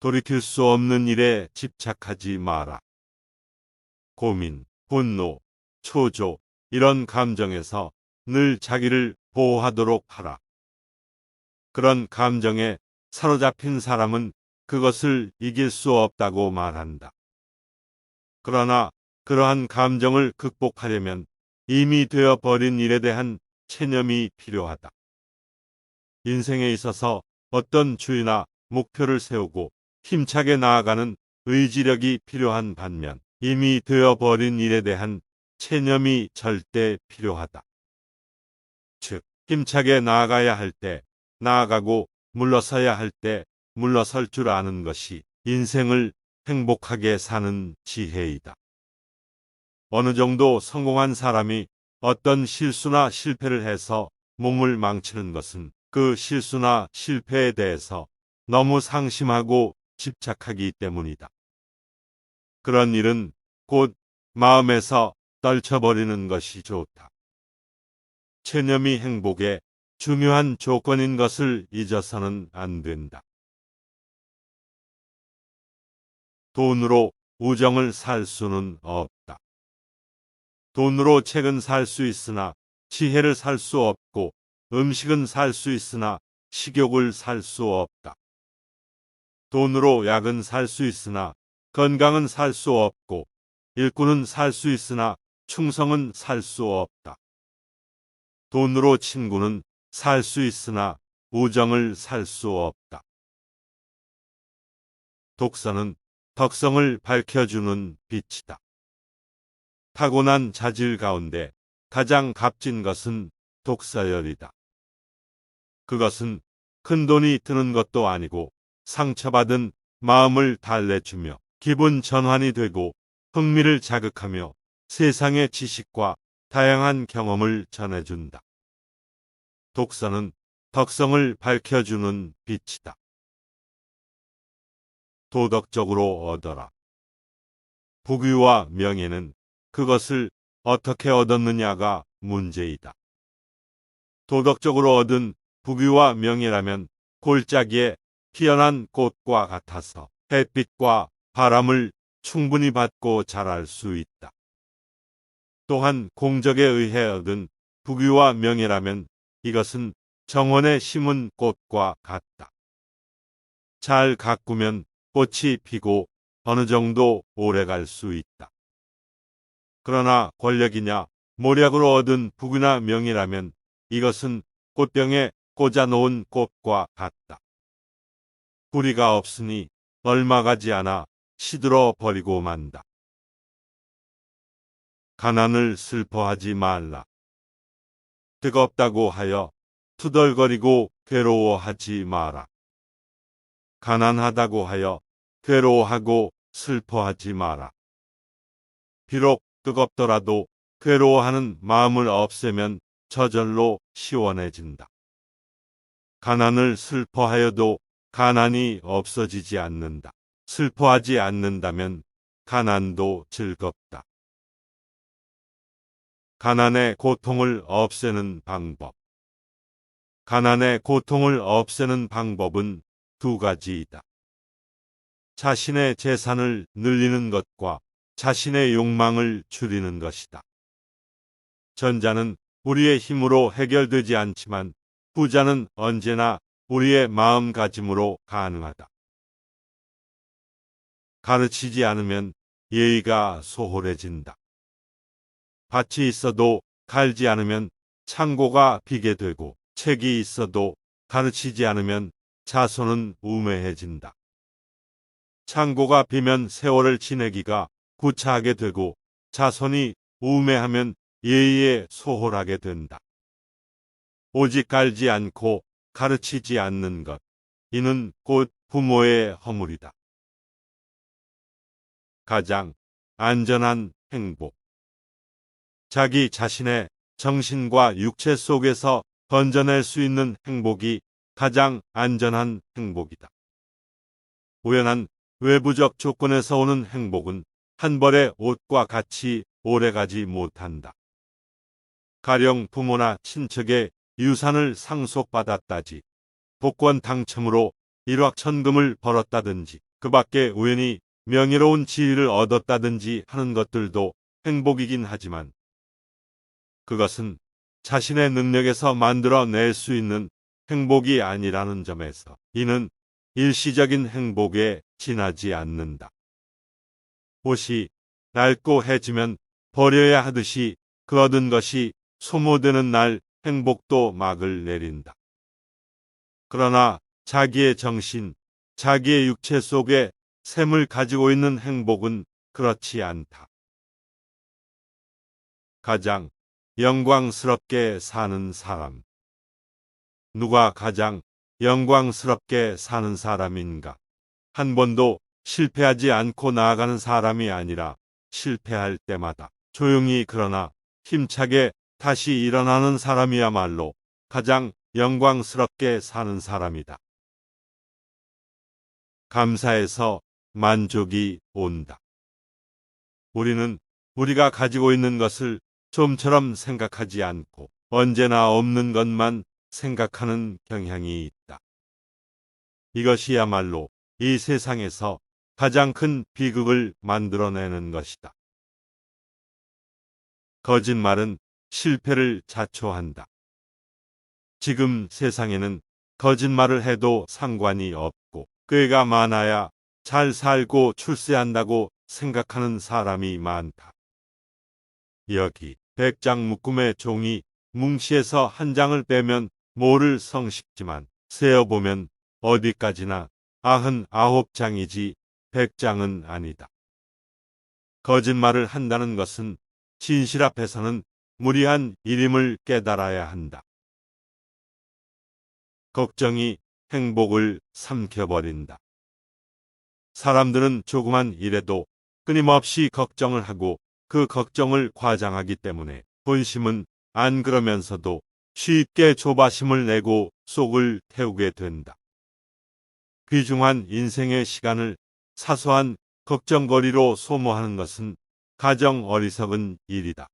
돌이킬 수 없는 일에 집착하지 마라. 고민, 분노, 초조, 이런 감정에서 늘 자기를 보호하도록 하라. 그런 감정에 사로잡힌 사람은 그것을 이길 수 없다고 말한다. 그러나 그러한 감정을 극복하려면 이미 되어 버린 일에 대한 체념이 필요하다. 인생에 있어서 어떤 주의나 목표를 세우고 힘차게 나아가는 의지력이 필요한 반면 이미 되어 버린 일에 대한 체념이 절대 필요하다. 즉, 힘차게 나아가야 할 때 나아가고 물러서야 할 때 물러설 줄 아는 것이 인생을 행복하게 사는 지혜이다. 어느 정도 성공한 사람이 어떤 실수나 실패를 해서 몸을 망치는 것은 그 실수나 실패에 대해서 너무 상심하고 집착하기 때문이다. 그런 일은 곧 마음에서 떨쳐버리는 것이 좋다. 체념이 행복의 중요한 조건인 것을 잊어서는 안 된다. 돈으로 우정을 살 수는 없다. 돈으로 책은 살 수 있으나 지혜를 살 수 없고 음식은 살 수 있으나 식욕을 살 수 없다. 돈으로 약은 살 수 있으나 건강은 살 수 없고 일꾼은 살 수 있으나 충성은 살 수 없다. 돈으로 친구는 살 수 있으나 우정을 살 수 없다. 독서는 덕성을 밝혀주는 빛이다. 타고난 자질 가운데 가장 값진 것은 독서열이다. 그것은 큰 돈이 드는 것도 아니고 상처받은 마음을 달래주며 기분 전환이 되고 흥미를 자극하며 세상의 지식과 다양한 경험을 전해준다. 독서는 덕성을 밝혀주는 빛이다. 도덕적으로 얻어라. 부귀와 명예는 그것을 어떻게 얻었느냐가 문제이다. 도덕적으로 얻은 부귀와 명예라면 골짜기에 피어난 꽃과 같아서 햇빛과 바람을 충분히 받고 자랄 수 있다. 또한 공적에 의해 얻은 부귀와 명예라면 이것은 정원에 심은 꽃과 같다. 잘 가꾸면 꽃이 피고 어느 정도 오래 갈 수 있다. 그러나 권력이냐 모략으로 얻은 부귀나 명예라면 이것은 꽃병에 꽂아 놓은 꽃과 같다. 뿌리가 없으니 얼마 가지 않아 시들어 버리고 만다. 가난을 슬퍼하지 말라. 뜨겁다고 하여 투덜거리고 괴로워하지 마라. 가난하다고 하여 괴로워하고 슬퍼하지 마라. 비록 뜨겁더라도 괴로워하는 마음을 없애면 저절로 시원해진다. 가난을 슬퍼하여도 가난이 없어지지 않는다. 슬퍼하지 않는다면 가난도 즐겁다. 가난의 고통을 없애는 방법. 가난의 고통을 없애는 방법은 두 가지이다. 자신의 재산을 늘리는 것과 자신의 욕망을 줄이는 것이다. 전자는 우리의 힘으로 해결되지 않지만 후자는 언제나 우리의 마음가짐으로 가능하다. 가르치지 않으면 예의가 소홀해진다. 밭이 있어도 갈지 않으면 창고가 비게 되고 책이 있어도 가르치지 않으면 자손은 우매해진다. 창고가 비면 세월을 지내기가 구차하게 되고 자손이 우매하면 예의에 소홀하게 된다. 오직 갈지 않고 가르치지 않는 것. 이는 곧 부모의 허물이다. 가장 안전한 행복. 자기 자신의 정신과 육체 속에서 건져낼 수 있는 행복이 가장 안전한 행복이다. 우연한 외부적 조건에서 오는 행복은 한 벌의 옷과 같이 오래가지 못한다. 가령 부모나 친척의 유산을 상속받았다지, 복권 당첨으로 일확천금을 벌었다든지, 그 밖에 우연히 명예로운 지위를 얻었다든지 하는 것들도 행복이긴 하지만 그것은 자신의 능력에서 만들어낼 수 있는 행복이 아니라는 점에서 이는 일시적인 행복에 지나지 않는다. 옷이 낡고 해지면 버려야 하듯이 그 얻은 것이 소모되는 날 행복도 막을 내린다. 그러나 자기의 정신, 자기의 육체 속에 샘을 가지고 있는 행복은 그렇지 않다. 가장 영광스럽게 사는 사람. 누가 가장 영광스럽게 사는 사람인가? 한 번도 실패하지 않고 나아가는 사람이 아니라 실패할 때마다 조용히 그러나 힘차게 다시 일어나는 사람이야말로 가장 영광스럽게 사는 사람이다. 감사해서 만족이 온다. 우리는 우리가 가지고 있는 것을 좀처럼 생각하지 않고 언제나 없는 것만 생각하는 경향이 있다. 이것이야말로 이 세상에서 가장 큰 비극을 만들어내는 것이다. 거짓말은 실패를 자초한다. 지금 세상에는 거짓말을 해도 상관이 없고 꾀가 많아야 잘 살고 출세한다고 생각하는 사람이 많다. 여기 백장 묶음의 종이 뭉치에서 한 장을 빼면 모를 성식지만 세어보면 어디까지나 아흔 아홉 장이지 백 장은 아니다. 거짓말을 한다는 것은 진실 앞에서는 무리한 일임을 깨달아야 한다. 걱정이 행복을 삼켜버린다. 사람들은 조그만 일에도 끊임없이 걱정을 하고 그 걱정을 과장하기 때문에 본심은 안 그러면서도 쉽게 조바심을 내고 속을 태우게 된다. 귀중한 인생의 시간을 사소한 걱정거리로 소모하는 것은 가정 어리석은 일이다.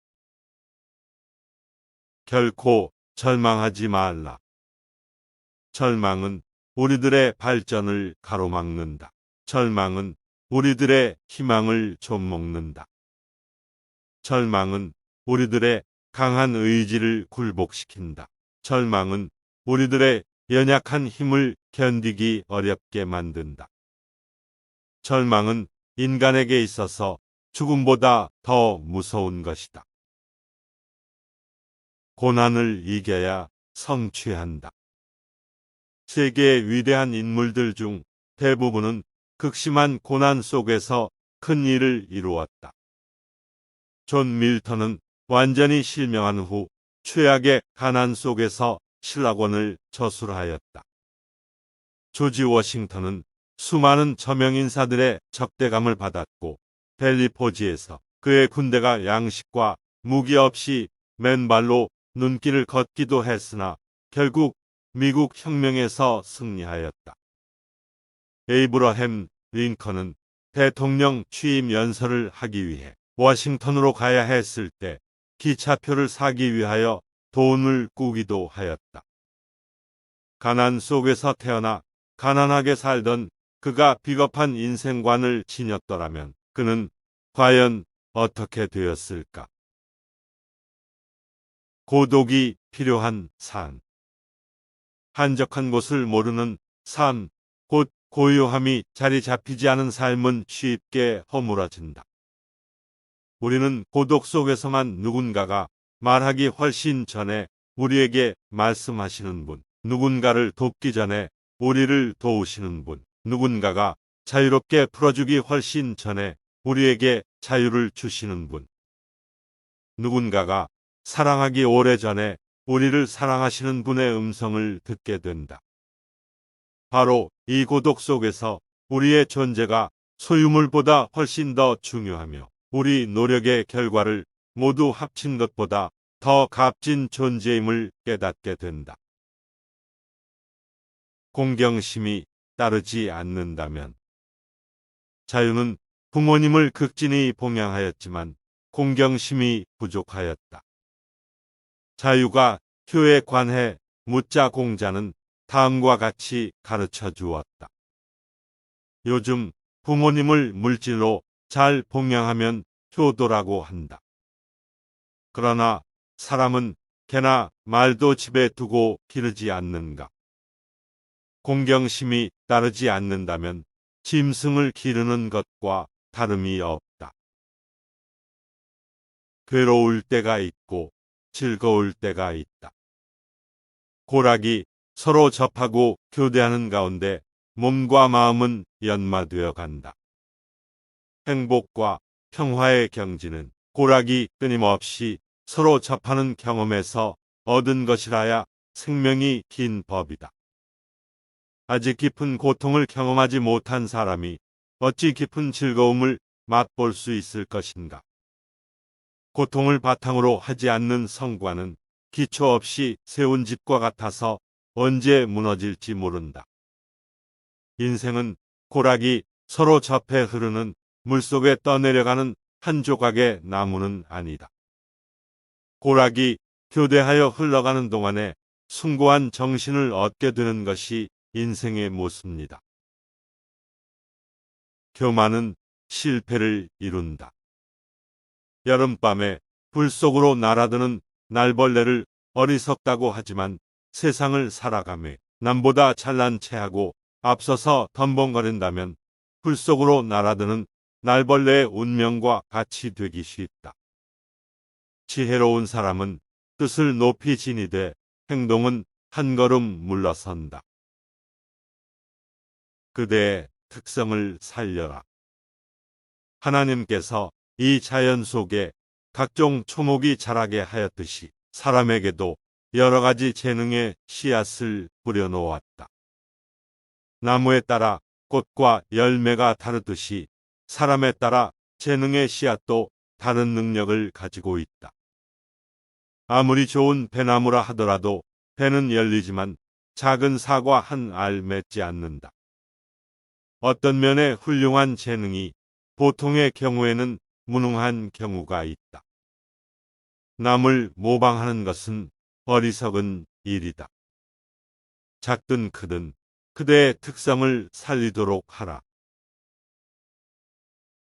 결코 절망하지 말라. 절망은 우리들의 발전을 가로막는다. 절망은 우리들의 희망을 좀먹는다. 절망은 우리들의 강한 의지를 굴복시킨다. 절망은 우리들의 연약한 힘을 견디기 어렵게 만든다. 절망은 인간에게 있어서 죽음보다 더 무서운 것이다. 고난을 이겨야 성취한다. 세계의 위대한 인물들 중 대부분은 극심한 고난 속에서 큰 일을 이루었다. 존 밀턴은 완전히 실명한 후 최악의 가난 속에서 신라권을 저술하였다. 조지 워싱턴은 수많은 저명인사들의 적대감을 받았고 벨리포지에서 그의 군대가 양식과 무기 없이 맨발로 눈길을 걷기도 했으나 결국 미국 혁명에서 승리하였다. 에이브러햄 링컨은 대통령 취임 연설을 하기 위해 워싱턴으로 가야 했을 때 기차표를 사기 위하여 돈을 꾸기도 하였다. 가난 속에서 태어나 가난하게 살던 그가 비겁한 인생관을 지녔더라면 그는 과연 어떻게 되었을까? 고독이 필요한 삶. 한적한 곳을 모르는 삶, 곧 고요함이 자리 잡히지 않은 삶은 쉽게 허물어진다. 우리는 고독 속에서만 누군가가 말하기 훨씬 전에 우리에게 말씀하시는 분, 누군가를 돕기 전에 우리를 도우시는 분, 누군가가 자유롭게 풀어주기 훨씬 전에 우리에게 자유를 주시는 분, 누군가가 사랑하기 오래전에 우리를 사랑하시는 분의 음성을 듣게 된다. 바로 이 고독 속에서 우리의 존재가 소유물보다 훨씬 더 중요하며 우리 노력의 결과를 모두 합친 것보다 더 값진 존재임을 깨닫게 된다. 공경심이 따르지 않는다면 자유는 부모님을 극진히 봉양하였지만 공경심이 부족하였다. 자유가 효에 관해 묻자 공자는 다음과 같이 가르쳐 주었다. 요즘 부모님을 물질로 잘 봉양하면 효도라고 한다. 그러나 사람은 개나 말도 집에 두고 기르지 않는가. 공경심이 따르지 않는다면 짐승을 기르는 것과 다름이 없다. 괴로울 때가 있고 즐거울 때가 있다. 고락이 서로 접하고 교대하는 가운데 몸과 마음은 연마되어 간다. 행복과 평화의 경지는 고락이 끊임없이 서로 접하는 경험에서 얻은 것이라야 생명이 긴 법이다. 아직 깊은 고통을 경험하지 못한 사람이 어찌 깊은 즐거움을 맛볼 수 있을 것인가. 고통을 바탕으로 하지 않는 성과는 기초 없이 세운 집과 같아서 언제 무너질지 모른다. 인생은 고락이 서로 접해 흐르는 물속에 떠내려가는 한 조각의 나무는 아니다. 고락이 교대하여 흘러가는 동안에 숭고한 정신을 얻게 되는 것이 인생의 모습입니다. 교만은 실패를 이룬다. 여름밤에 불 속으로 날아드는 날벌레를 어리석다고 하지만 세상을 살아가며 남보다 잘난 체하고 앞서서 덤벙거린다면 불 속으로 날아드는 날벌레의 운명과 같이 되기 쉽다. 지혜로운 사람은 뜻을 높이 지니되 행동은 한 걸음 물러선다. 그대의 특성을 살려라. 하나님께서 이 자연 속에 각종 초목이 자라게 하였듯이 사람에게도 여러 가지 재능의 씨앗을 뿌려놓았다. 나무에 따라 꽃과 열매가 다르듯이 사람에 따라 재능의 씨앗도 다른 능력을 가지고 있다. 아무리 좋은 배나무라 하더라도 배는 열리지만 작은 사과 한 알 맺지 않는다. 어떤 면에 훌륭한 재능이 보통의 경우에는 무능한 경우가 있다. 남을 모방하는 것은 어리석은 일이다. 작든 크든 그대의 특성을 살리도록 하라.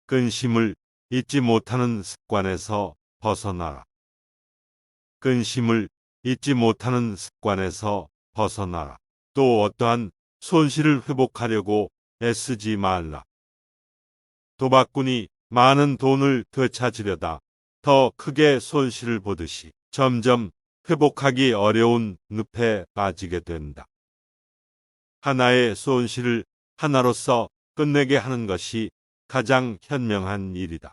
근심을 잊지 못하는 습관에서 벗어나라. 근심을 잊지 못하는 습관에서 벗어나라. 또 어떠한 손실을 회복하려고 애쓰지 말라. 도박꾼이 많은 돈을 되찾으려다 더 크게 손실을 보듯이 점점 회복하기 어려운 늪에 빠지게 된다. 하나의 손실을 하나로서 끝내게 하는 것이 가장 현명한 일이다.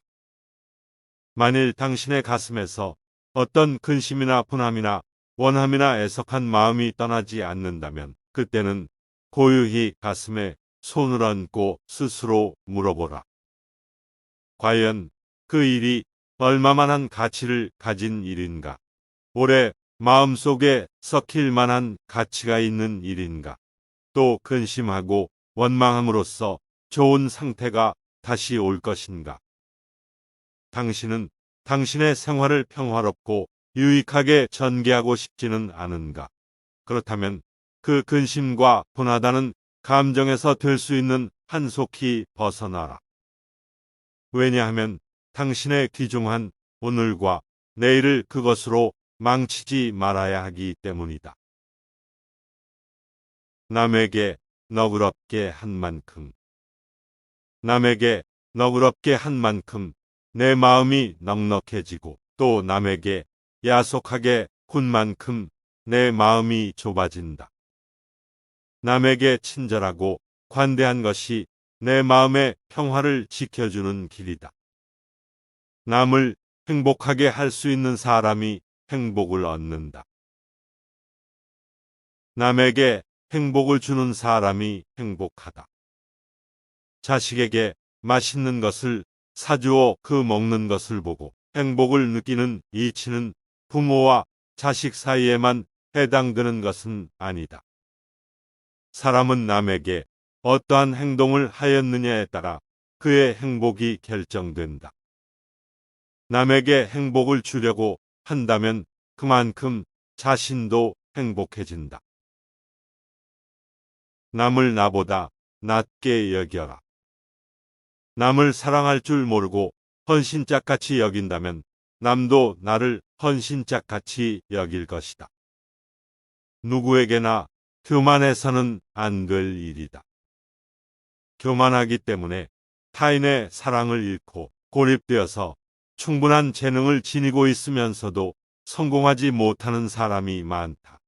만일 당신의 가슴에서 어떤 근심이나 분함이나 원함이나 애석한 마음이 떠나지 않는다면 그때는 고유히 가슴에 손을 얹고 스스로 물어보라. 과연 그 일이 얼마만한 가치를 가진 일인가? 오래 마음속에 썩힐 만한 가치가 있는 일인가? 또 근심하고 원망함으로써 좋은 상태가 다시 올 것인가? 당신은 당신의 생활을 평화롭고 유익하게 전개하고 싶지는 않은가? 그렇다면 그 근심과 분하다는 감정에서 될 수 있는 한속히 벗어나라. 왜냐하면 당신의 귀중한 오늘과 내일을 그것으로 망치지 말아야 하기 때문이다. 남에게 너그럽게 한 만큼 남에게 너그럽게 한 만큼 내 마음이 넉넉해지고 또 남에게 야속하게 군 만큼 내 마음이 좁아진다. 남에게 친절하고 관대한 것이 내 마음의 평화를 지켜주는 길이다. 남을 행복하게 할 수 있는 사람이 행복을 얻는다. 남에게 행복을 주는 사람이 행복하다. 자식에게 맛있는 것을 사주어 그 먹는 것을 보고 행복을 느끼는 이치는 부모와 자식 사이에만 해당되는 것은 아니다. 사람은 남에게 어떠한 행동을 하였느냐에 따라 그의 행복이 결정된다. 남에게 행복을 주려고 한다면 그만큼 자신도 행복해진다. 남을 나보다 낮게 여겨라. 남을 사랑할 줄 모르고 헌신짝같이 여긴다면 남도 나를 헌신짝같이 여길 것이다. 누구에게나 교만해서는 안 될 일이다. 교만하기 때문에 타인의 사랑을 잃고 고립되어서 충분한 재능을 지니고 있으면서도 성공하지 못하는 사람이 많다.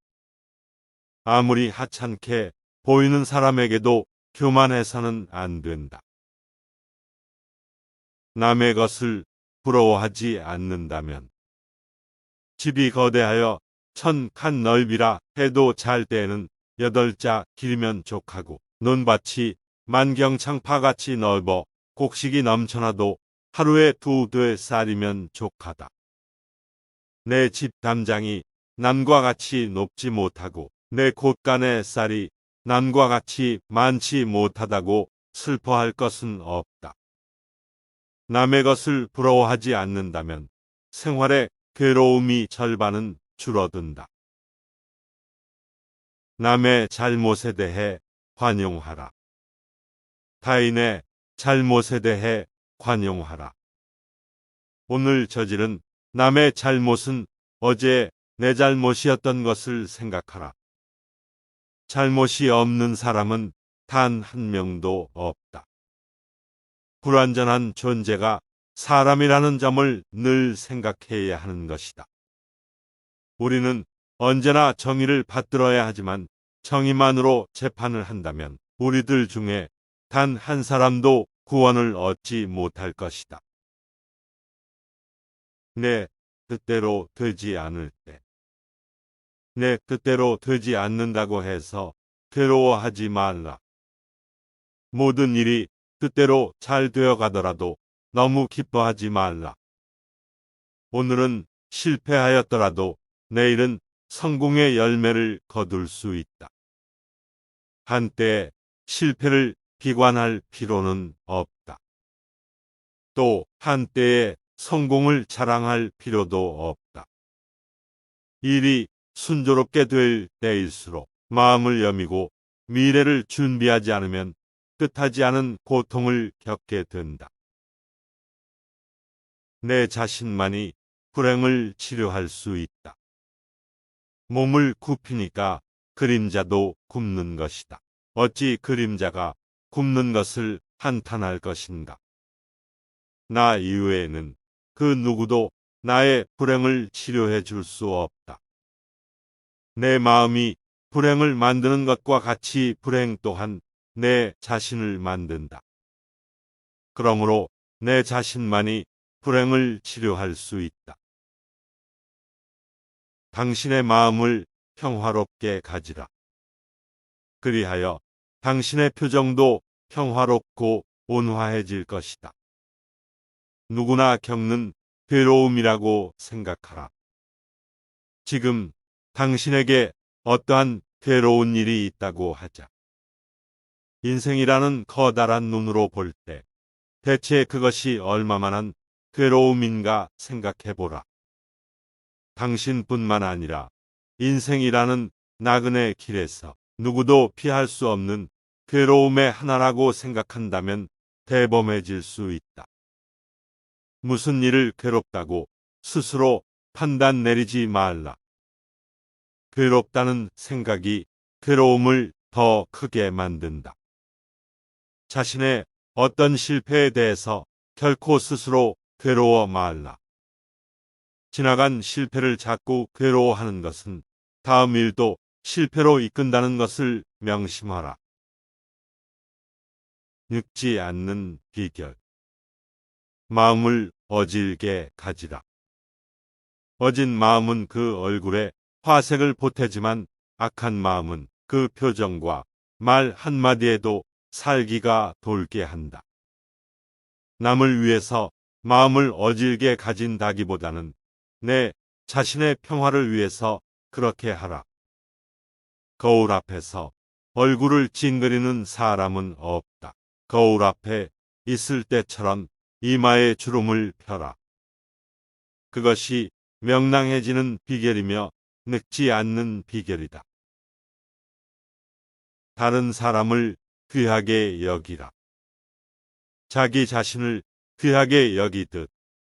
아무리 하찮게 보이는 사람에게도 교만해서는 안 된다. 남의 것을 부러워하지 않는다면 집이 거대하여 천 칸 넓이라 해도 잘 때에는 여덟 자 길면 족하고 논밭이 만경창파같이 넓어 곡식이 넘쳐나도 하루에 두돼 쌀이면 족하다. 내 집 담장이 남과 같이 높지 못하고 내 곳간의 쌀이 남과 같이 많지 못하다고 슬퍼할 것은 없다. 남의 것을 부러워하지 않는다면 생활의 괴로움이 절반은 줄어든다. 남의 잘못에 대해 관용하라. 타인의 잘못에 대해 관용하라. 오늘 저지른 남의 잘못은 어제 내 잘못이었던 것을 생각하라. 잘못이 없는 사람은 단 한 명도 없다. 불완전한 존재가 사람이라는 점을 늘 생각해야 하는 것이다. 우리는 언제나 정의를 받들어야 하지만 정의만으로 재판을 한다면 우리들 중에 단 한 사람도 구원을 얻지 못할 것이다. 내 뜻대로 되지 않을 때, 내 뜻대로 되지 않는다고 해서 괴로워하지 말라. 모든 일이 뜻대로 잘 되어 가더라도 너무 기뻐하지 말라. 오늘은 실패하였더라도 내일은 성공의 열매를 거둘 수 있다. 한때 실패를 비관할 필요는 없다. 또 한때의 성공을 자랑할 필요도 없다. 일이 순조롭게 될 때일수록 마음을 여미고 미래를 준비하지 않으면 뜻하지 않은 고통을 겪게 된다. 내 자신만이 불행을 치료할 수 있다. 몸을 굽히니까 그림자도 굽는 것이다. 어찌 그림자가 굽는 것을 한탄할 것인가? 나 이외에는 그 누구도 나의 불행을 치료해 줄 수 없다. 내 마음이 불행을 만드는 것과 같이 불행 또한 내 자신을 만든다. 그러므로 내 자신만이 불행을 치료할 수 있다. 당신의 마음을 평화롭게 가지라. 그리하여 당신의 표정도 평화롭고 온화해질 것이다. 누구나 겪는 괴로움이라고 생각하라. 지금 당신에게 어떠한 괴로운 일이 있다고 하자. 인생이라는 커다란 눈으로 볼 때 대체 그것이 얼마만한 괴로움인가 생각해 보라. 당신뿐만 아니라 인생이라는 나그네 길에서 누구도 피할 수 없는 괴로움의 하나라고 생각한다면 대범해질 수 있다. 무슨 일을 괴롭다고 스스로 판단 내리지 말라. 괴롭다는 생각이 괴로움을 더 크게 만든다. 자신의 어떤 실패에 대해서 결코 스스로 괴로워 말라. 지나간 실패를 자꾸 괴로워하는 것은 다음 일도 실패로 이끈다는 것을 명심하라. 늙지 않는 비결. 마음을 어질게 가지라. 어진 마음은 그 얼굴에 화색을 보태지만 악한 마음은 그 표정과 말 한마디에도 살기가 돌게 한다. 남을 위해서 마음을 어질게 가진다기보다는 내 자신의 평화를 위해서 그렇게 하라. 거울 앞에서 얼굴을 찡그리는 사람은 없다. 거울 앞에 있을 때처럼 이마에 주름을 펴라. 그것이 명랑해지는 비결이며 늙지 않는 비결이다. 다른 사람을 귀하게 여기라. 자기 자신을 귀하게 여기듯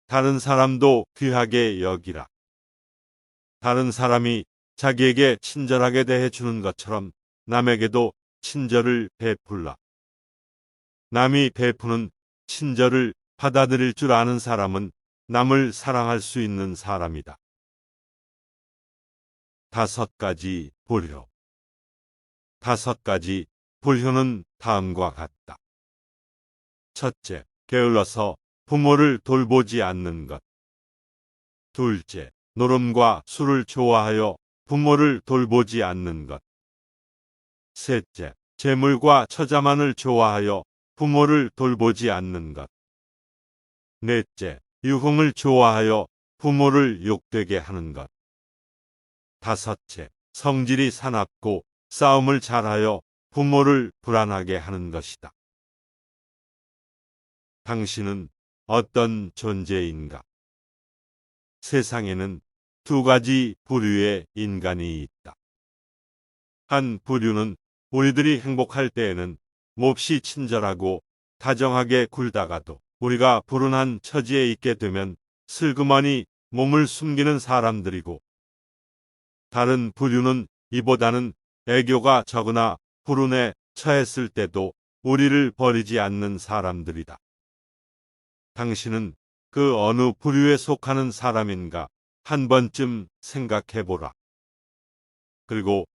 다른 사람도 귀하게 여기라. 다른 사람이 자기에게 친절하게 대해 주는 것처럼 남에게도 친절을 베풀라. 남이 베푸는 친절을 받아들일 줄 아는 사람은 남을 사랑할 수 있는 사람이다. 다섯 가지 불효. 다섯 가지 불효는 다음과 같다. 첫째, 게을러서 부모를 돌보지 않는 것. 둘째, 노름과 술을 좋아하여 부모를 돌보지 않는 것. 셋째, 재물과 처자만을 좋아하여 부모를 돌보지 않는 것. 넷째, 유흥을 좋아하여 부모를 욕되게 하는 것. 다섯째, 성질이 사납고 싸움을 잘하여 부모를 불안하게 하는 것이다. 당신은 어떤 존재인가? 세상에는 두 가지 부류의 인간이 있다. 한 부류는 우리들이 행복할 때에는 몹시 친절하고 다정하게 굴다가도 우리가 불운한 처지에 있게 되면 슬그머니 몸을 숨기는 사람들이고 다른 부류는 이보다는 애교가 적으나 불운에 처했을 때도 우리를 버리지 않는 사람들이다. 당신은 그 어느 부류에 속하는 사람인가 한 번쯤 생각해 보라. 그리고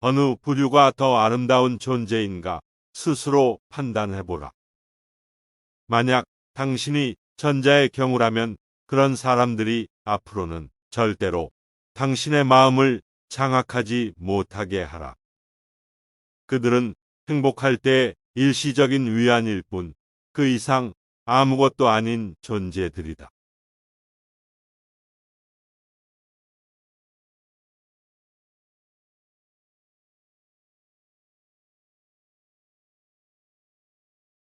어느 부류가 더 아름다운 존재인가 스스로 판단해 보라. 만약 당신이 전자의 경우라면 그런 사람들이 앞으로는 절대로 당신의 마음을 장악하지 못하게 하라. 그들은 행복할 때 일시적인 위안일 뿐 그 이상 아무것도 아닌 존재들이다.